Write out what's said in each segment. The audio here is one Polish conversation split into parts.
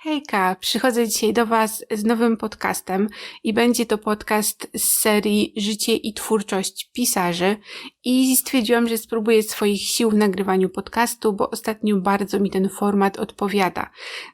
Hejka, przychodzę dzisiaj do Was z nowym podcastem i będzie to podcast z serii Życie i twórczość pisarzy i stwierdziłam, że spróbuję swoich sił w nagrywaniu podcastu, bo ostatnio bardzo mi ten format odpowiada.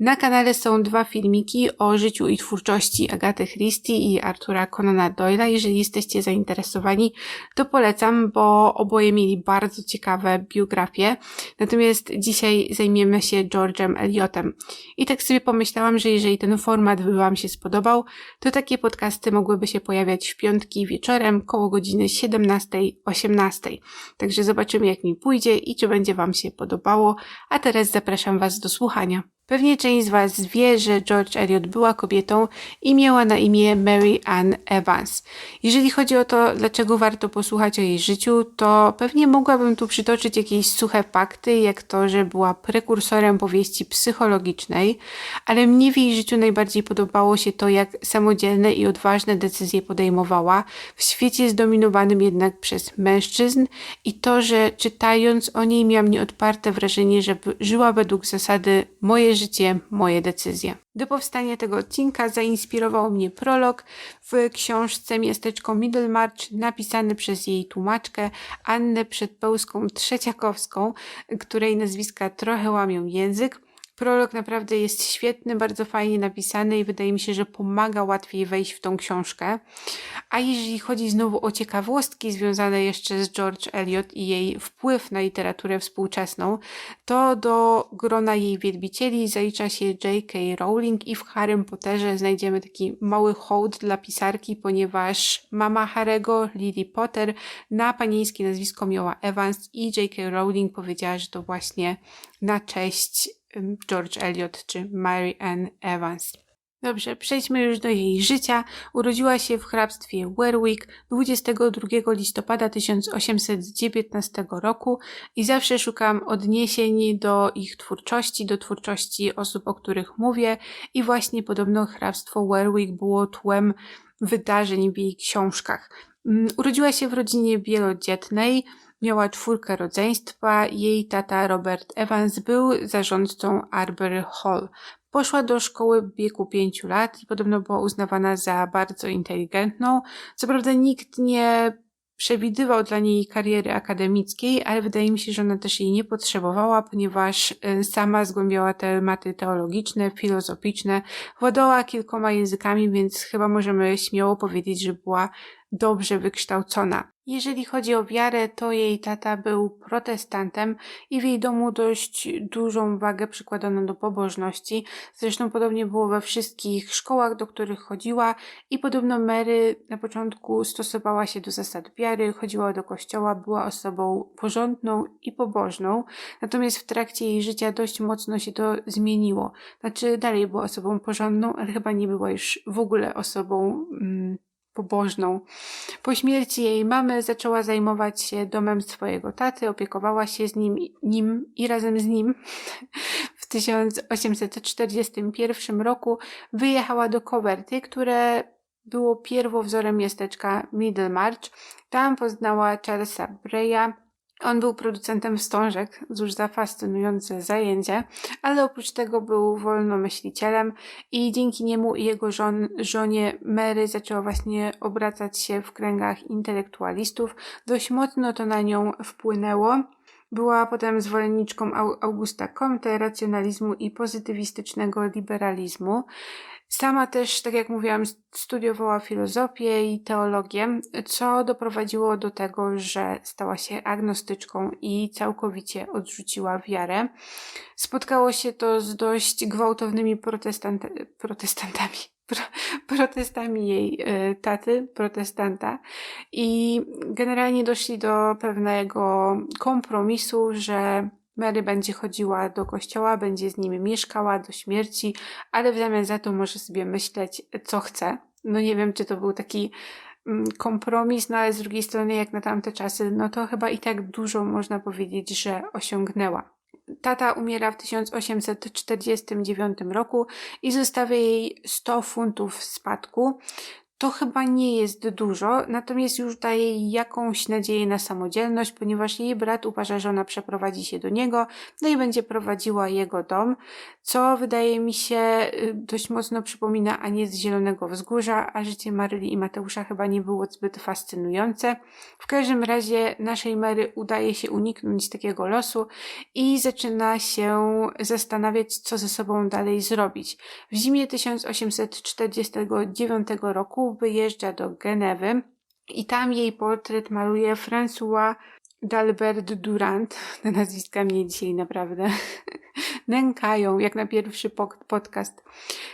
Na kanale są dwa filmiki o życiu i twórczości Agaty Christie i Artura Conana Doyle'a. Jeżeli jesteście zainteresowani, to polecam, bo oboje mieli bardzo ciekawe biografie. Natomiast dzisiaj zajmiemy się George'em Eliotem. I tak sobie pomyślałam, że jeżeli ten format by Wam się spodobał, to takie podcasty mogłyby się pojawiać w piątki wieczorem koło godziny 17-18. Także zobaczymy jak mi pójdzie i czy będzie Wam się podobało. A teraz zapraszam Was do słuchania. Pewnie część z Was wie, że George Eliot była kobietą i miała na imię Mary Ann Evans. Jeżeli chodzi o to, dlaczego warto posłuchać o jej życiu, to pewnie mogłabym tu przytoczyć jakieś suche fakty, jak to, że była prekursorem powieści psychologicznej, ale mnie w jej życiu najbardziej podobało się to, jak samodzielne i odważne decyzje podejmowała w świecie zdominowanym jednak przez mężczyzn i to, że czytając o niej miałam nieodparte wrażenie, że żyła według zasady moje życie, moje decyzje. Do powstania tego odcinka zainspirował mnie prolog w książce Miasteczko Middlemarch napisany przez jej tłumaczkę Annę Przedpełską-Trzeciakowską, której nazwiska trochę łamią język. Prolog naprawdę jest świetny, bardzo fajnie napisany i wydaje mi się, że pomaga łatwiej wejść w tą książkę. A jeżeli chodzi znowu o ciekawostki związane jeszcze z George Eliot i jej wpływ na literaturę współczesną, to do grona jej wielbicieli zalicza się J.K. Rowling i w Harrym Potterze znajdziemy taki mały hołd dla pisarki, ponieważ mama Harego, Lily Potter, na panieńskie nazwisko miała Evans i J.K. Rowling powiedziała, że to właśnie na cześć George Eliot czy Mary Ann Evans. Dobrze, przejdźmy już do jej życia. Urodziła się w hrabstwie Warwick 22 listopada 1819 roku i zawsze szukam odniesień do ich twórczości, do twórczości osób, o których mówię i właśnie podobno hrabstwo Warwick było tłem wydarzeń w jej książkach. Urodziła się w rodzinie wielodzietnej, Miała czwórkę rodzeństwa. Jej tata Robert Evans był zarządcą Arbor Hall. Poszła do szkoły w wieku pięciu lat i podobno była uznawana za bardzo inteligentną. Co prawda nikt nie przewidywał dla niej kariery akademickiej, ale wydaje mi się, że ona też jej nie potrzebowała, ponieważ y, sama zgłębiała tematy teologiczne, filozoficzne, władała kilkoma językami, więc chyba możemy śmiało powiedzieć, że była dobrze wykształcona. Jeżeli chodzi o wiarę, to jej tata był protestantem i w jej domu dość dużą wagę przykładano do pobożności. Zresztą podobnie było we wszystkich szkołach, do których chodziła i podobno Mary na początku stosowała się do zasad wiary, chodziła do kościoła, była osobą porządną i pobożną. Natomiast w trakcie jej życia dość mocno się to zmieniło. Znaczy dalej była osobą porządną, ale chyba nie była już w ogóle osobą mm, pobożną. Po śmierci jej mamy zaczęła zajmować się domem swojego taty, opiekowała się z nim, nim i razem z nim w 1841 roku wyjechała do Coverty, które było pierwowzorem miasteczka Middlemarch. Tam poznała Charlesa Breya, on był producentem wstążek, cóż za fascynujące zajęcie, ale oprócz tego był wolnomyślicielem i dzięki niemu i jego żon, żonie Mary zaczęła właśnie obracać się w kręgach intelektualistów. Dość mocno to na nią wpłynęło. Była potem zwolenniczką Augusta Comte, racjonalizmu i pozytywistycznego liberalizmu. Sama też, tak jak mówiłam, studiowała filozofię i teologię, co doprowadziło do tego, że stała się agnostyczką i całkowicie odrzuciła wiarę. Spotkało się to z dość gwałtownymi protestant protestantami, pro protestami jej y, taty, protestanta i generalnie doszli do pewnego kompromisu, że Mary będzie chodziła do kościoła, będzie z nimi mieszkała do śmierci, ale w zamian za to może sobie myśleć, co chce. No nie wiem, czy to był taki mm, kompromis, no ale z drugiej strony, jak na tamte czasy, no to chyba i tak dużo można powiedzieć, że osiągnęła. Tata umiera w 1849 roku i zostawia jej 100 funtów spadku to chyba nie jest dużo, natomiast już daje jej jakąś nadzieję na samodzielność, ponieważ jej brat uważa, że ona przeprowadzi się do niego, no i będzie prowadziła jego dom, co wydaje mi się y, dość mocno przypomina Anię z Zielonego Wzgórza, a życie Maryli i Mateusza chyba nie było zbyt fascynujące. W każdym razie naszej Mary udaje się uniknąć takiego losu i zaczyna się zastanawiać, co ze sobą dalej zrobić. W zimie 1849 roku wyjeżdża do Genewy i tam jej portret maluje François d'Albert Durand. Te nazwiska mnie dzisiaj naprawdę nękają, jak na pierwszy podcast.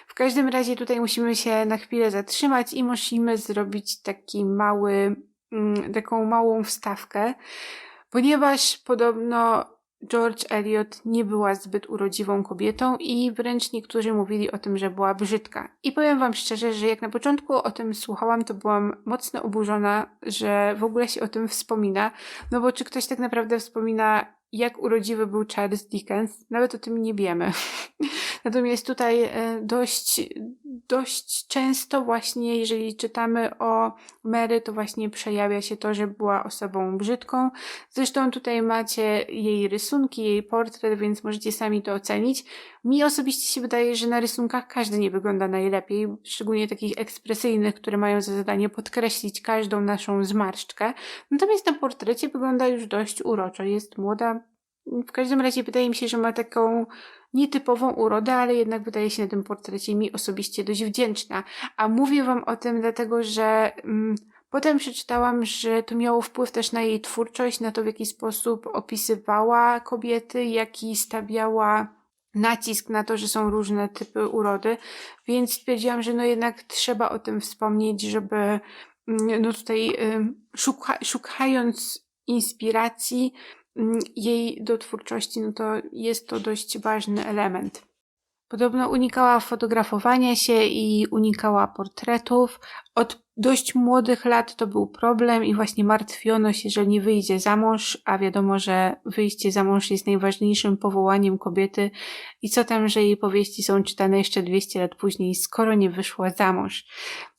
W każdym razie tutaj musimy się na chwilę zatrzymać i musimy zrobić taki mały, mm, taką małą wstawkę, ponieważ podobno George Eliot nie była zbyt urodziwą kobietą i wręcz niektórzy mówili o tym, że była brzydka. I powiem wam szczerze, że jak na początku o tym słuchałam, to byłam mocno oburzona, że w ogóle się o tym wspomina, no bo czy ktoś tak naprawdę wspomina, jak urodziwy był Charles Dickens? Nawet o tym nie wiemy. Natomiast tutaj e, dość, dość często właśnie, jeżeli czytamy o Mary, to właśnie przejawia się to, że była osobą brzydką. Zresztą tutaj macie jej rysunki, jej portret, więc możecie sami to ocenić. Mi osobiście się wydaje, że na rysunkach każdy nie wygląda najlepiej, szczególnie takich ekspresyjnych, które mają za zadanie podkreślić każdą naszą zmarszczkę. Natomiast na portrecie wygląda już dość uroczo. Jest młoda. W każdym razie wydaje mi się, że ma taką nietypową urodę, ale jednak wydaje się na tym portrecie mi osobiście dość wdzięczna. A mówię Wam o tym dlatego, że mm, potem przeczytałam, że to miało wpływ też na jej twórczość, na to w jaki sposób opisywała kobiety, jaki stawiała nacisk na to, że są różne typy urody, więc stwierdziłam, że no jednak trzeba o tym wspomnieć, żeby mm, no tutaj szuka, szukając inspiracji, jej do twórczości, no to jest to dość ważny element. Podobno unikała fotografowania się i unikała portretów. Od dość młodych lat to był problem i właśnie martwiono się, że nie wyjdzie za mąż, a wiadomo, że wyjście za mąż jest najważniejszym powołaniem kobiety i co tam, że jej powieści są czytane jeszcze 200 lat później, skoro nie wyszła za mąż.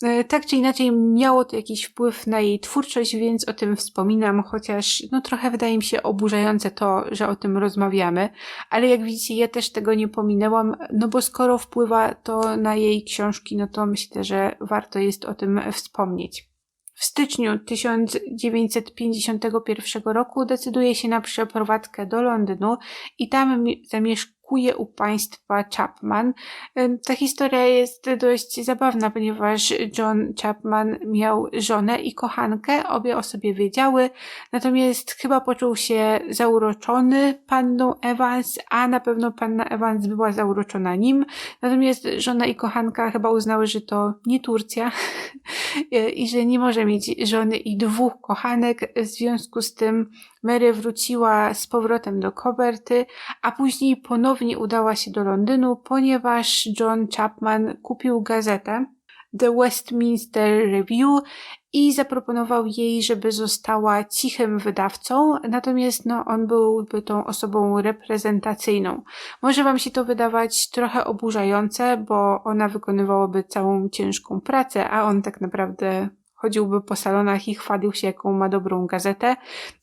E, tak czy inaczej miało to jakiś wpływ na jej twórczość, więc o tym wspominam, chociaż no trochę wydaje mi się oburzające to, że o tym rozmawiamy, ale jak widzicie ja też tego nie pominęłam, no bo skoro wpływa to na jej książki, no to myślę, że warto jest o tym wspomnieć wspomnieć. W styczniu 1951 roku decyduje się na przeprowadzkę do Londynu i tam zamieszkuje kuje u państwa Chapman. Ta historia jest dość zabawna, ponieważ John Chapman miał żonę i kochankę, obie o sobie wiedziały, natomiast chyba poczuł się zauroczony panną Evans, a na pewno panna Evans była zauroczona nim, natomiast żona i kochanka chyba uznały, że to nie Turcja i że nie może mieć żony i dwóch kochanek, w związku z tym Mary wróciła z powrotem do Koberty, a później ponownie udała się do Londynu, ponieważ John Chapman kupił gazetę The Westminster Review i zaproponował jej, żeby została cichym wydawcą, natomiast no, on byłby tą osobą reprezentacyjną. Może Wam się to wydawać trochę oburzające, bo ona wykonywałaby całą ciężką pracę, a on tak naprawdę chodziłby po salonach i chwalił się, jaką ma dobrą gazetę.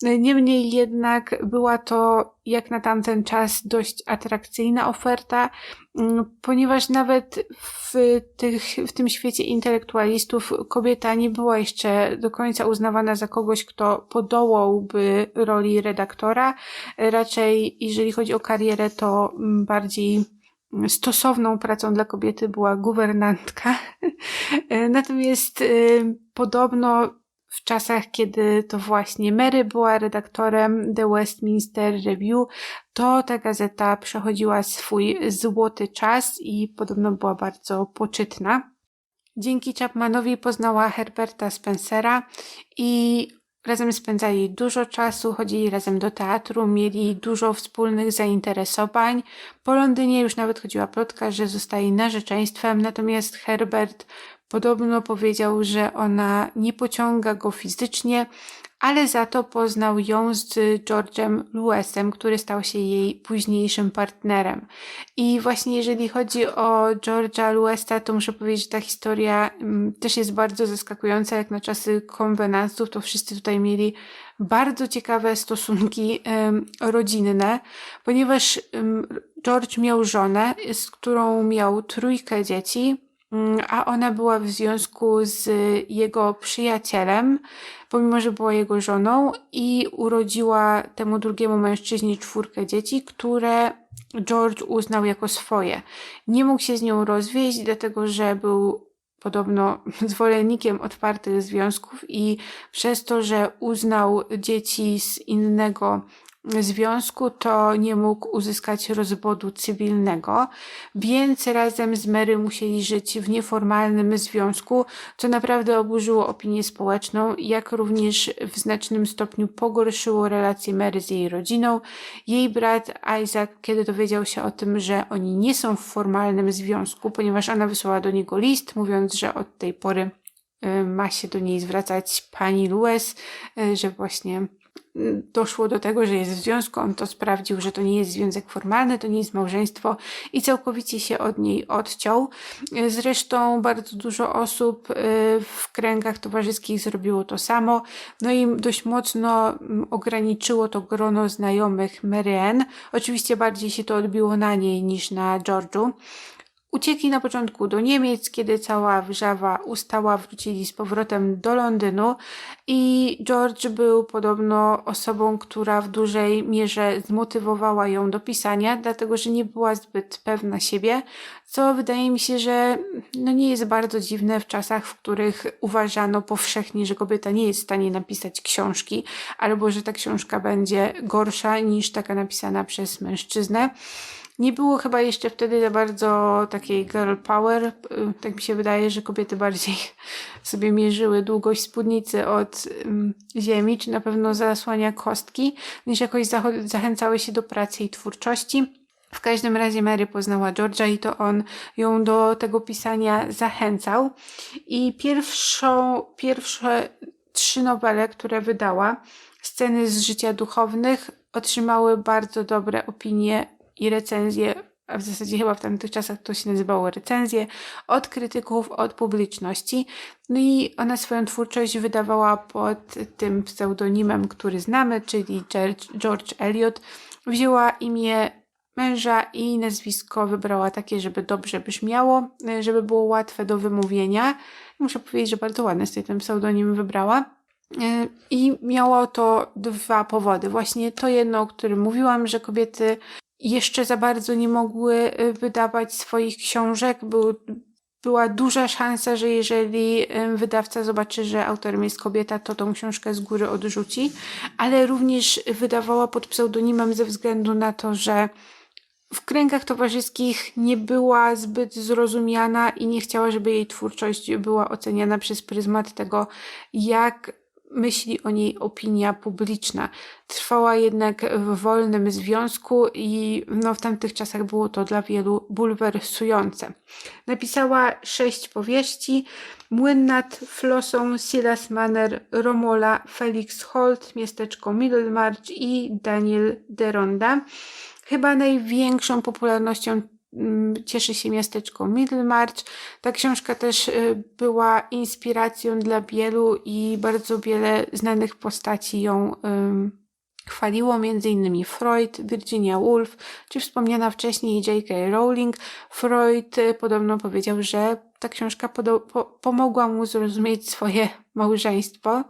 Niemniej jednak była to jak na tamten czas dość atrakcyjna oferta, mm, ponieważ nawet w, tych, w tym świecie intelektualistów kobieta nie była jeszcze do końca uznawana za kogoś, kto podołałby roli redaktora. Raczej, jeżeli chodzi o karierę, to bardziej stosowną pracą dla kobiety była guwernantka. Natomiast y, podobno w czasach, kiedy to właśnie Mary była redaktorem The Westminster Review, to ta gazeta przechodziła swój złoty czas i podobno była bardzo poczytna. Dzięki Chapmanowi poznała Herberta Spencera i Razem spędzali dużo czasu, chodzili razem do teatru, mieli dużo wspólnych zainteresowań. Po Londynie już nawet chodziła plotka, że zostali narzeczeństwem, natomiast Herbert podobno powiedział, że ona nie pociąga go fizycznie, ale za to poznał ją z George'em Lewisem, który stał się jej późniejszym partnerem. I właśnie jeżeli chodzi o George'a Lewisa, to muszę powiedzieć, że ta historia mm, też jest bardzo zaskakująca, jak na czasy konwenansów, to wszyscy tutaj mieli bardzo ciekawe stosunki rodzinne, ponieważ George miał żonę, z którą miał trójkę dzieci, a ona była w związku z jego przyjacielem, pomimo że była jego żoną i urodziła temu drugiemu mężczyźnie czwórkę dzieci, które George uznał jako swoje. Nie mógł się z nią rozwieść, dlatego że był podobno zwolennikiem otwartych związków i przez to, że uznał dzieci z innego związku, to nie mógł uzyskać rozwodu cywilnego, więc razem z Mary musieli żyć w nieformalnym związku, co naprawdę oburzyło opinię społeczną, jak również w znacznym stopniu pogorszyło relacje Mary z jej rodziną. Jej brat Isaac, kiedy dowiedział się o tym, że oni nie są w formalnym związku, ponieważ ona wysłała do niego list, mówiąc, że od tej pory y, ma się do niej zwracać pani Lewis, y, że właśnie doszło do tego, że jest w związku, on to sprawdził, że to nie jest związek formalny, to nie jest małżeństwo i całkowicie się od niej odciął. Zresztą bardzo dużo osób y, w kręgach towarzyskich zrobiło to samo, no i dość mocno mm, ograniczyło to grono znajomych Marianne. Oczywiście bardziej się to odbiło na niej niż na George'u. Uciekli na początku do Niemiec, kiedy cała wrzawa ustała, wrócili z powrotem do Londynu i George był podobno osobą, która w dużej mierze zmotywowała ją do pisania, dlatego że nie była zbyt pewna siebie, co wydaje mi się, że no nie jest bardzo dziwne w czasach, w których uważano powszechnie, że kobieta nie jest w stanie napisać książki, albo że ta książka będzie gorsza niż taka napisana przez mężczyznę. Nie było chyba jeszcze wtedy za bardzo takiej girl power. Y, tak mi się wydaje, że kobiety bardziej sobie mierzyły długość spódnicy od ziemi, czy na pewno zasłania kostki, niż jakoś zachęcały się do pracy i twórczości. W każdym razie Mary poznała George'a i to on ją do tego pisania zachęcał. I pierwszą, pierwsze trzy nowele, które wydała, sceny z życia duchownych, otrzymały bardzo dobre opinie i recenzje, a w zasadzie chyba w tamtych czasach to się nazywało recenzje, od krytyków, od publiczności. No i ona swoją twórczość wydawała pod tym pseudonimem, który znamy, czyli George, Eliot. Wzięła imię męża i nazwisko wybrała takie, żeby dobrze brzmiało, żeby było łatwe do wymówienia. Muszę powiedzieć, że bardzo ładny z ten pseudonim wybrała. I miało to dwa powody. Właśnie to jedno, o którym mówiłam, że kobiety jeszcze za bardzo nie mogły y, wydawać swoich książek. Był, była duża szansa, że jeżeli y, wydawca zobaczy, że autorem jest kobieta, to tą książkę z góry odrzuci, ale również wydawała pod pseudonimem ze względu na to, że w kręgach towarzyskich nie była zbyt zrozumiana i nie chciała, żeby jej twórczość była oceniana przez pryzmat tego, jak myśli o niej opinia publiczna. Trwała jednak w wolnym związku i no, w tamtych czasach było to dla wielu bulwersujące. Napisała sześć powieści, Młyn nad Flosą, Silas Manner, Romola, Felix Holt, Miasteczko Middlemarch i Daniel Deronda. Chyba największą popularnością cieszy się miasteczko Middlemarch. Ta książka też y, była inspiracją dla wielu i bardzo wiele znanych postaci ją chwaliło, innymi Freud, Virginia Woolf, czy wspomniana wcześniej J.K. Rowling. Freud y, podobno powiedział, że ta książka po pomogła mu zrozumieć swoje małżeństwo.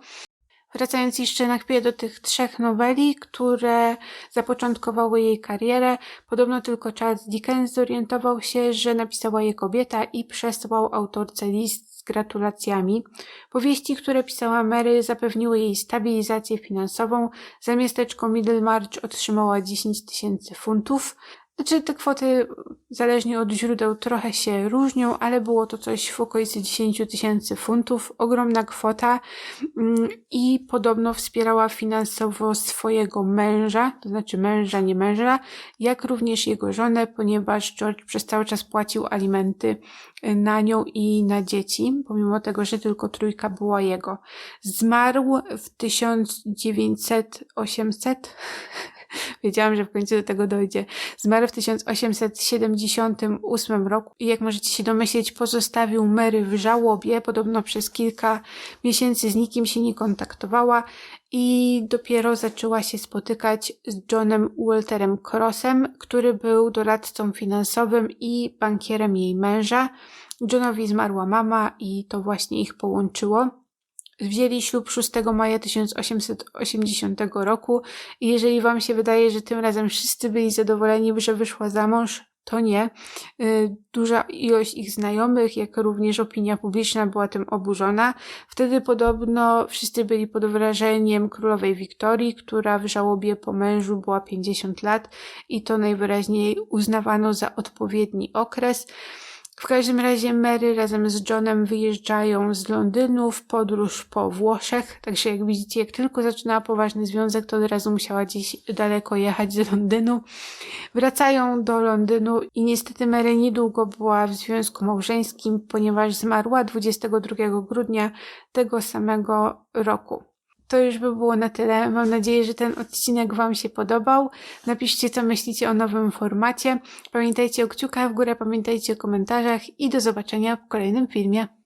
Wracając jeszcze na chwilę do tych trzech noweli, które zapoczątkowały jej karierę, podobno tylko Charles Dickens zorientował się, że napisała je kobieta i przesłał autorce list z gratulacjami. Powieści, które pisała Mary, zapewniły jej stabilizację finansową. Za miasteczko Middlemarch otrzymała 10 tysięcy funtów. Znaczy te kwoty zależnie od źródeł trochę się różnią, ale było to coś w okolicy 10 tysięcy funtów, ogromna kwota mm, i podobno wspierała finansowo swojego męża, to znaczy męża, nie męża, jak również jego żonę, ponieważ George przez cały czas płacił alimenty y, na nią i na dzieci, pomimo tego, że tylko trójka była jego. Zmarł w 1900, 800, wiedziałam, że w końcu do tego dojdzie. Zmarł w 1878 roku i jak możecie się domyśleć, pozostawił Mary w żałobie. Podobno przez kilka miesięcy z nikim się nie kontaktowała i dopiero zaczęła się spotykać z Johnem Walterem Crossem, który był doradcą finansowym i bankierem jej męża. Johnowi zmarła mama i to właśnie ich połączyło. Wzięli ślub 6 maja 1880 roku i jeżeli wam się wydaje, że tym razem wszyscy byli zadowoleni, że wyszła za mąż, to nie. Y, Duża ilość ich znajomych, jak również opinia publiczna była tym oburzona. Wtedy podobno wszyscy byli pod wrażeniem królowej Wiktorii, która w żałobie po mężu była 50 lat i to najwyraźniej uznawano za odpowiedni okres. W każdym razie Mary razem z Johnem wyjeżdżają z Londynu w podróż po Włoszech, także jak widzicie, jak tylko zaczynała poważny związek, to od razu musiała gdzieś daleko jechać z Londynu. Wracają do Londynu i niestety Mary niedługo była w związku małżeńskim, ponieważ zmarła 22 grudnia tego samego roku to już by było na tyle. Mam nadzieję, że ten odcinek Wam się podobał. Napiszcie, co myślicie o nowym formacie. Pamiętajcie o kciukach w górę, pamiętajcie o komentarzach i do zobaczenia w kolejnym filmie.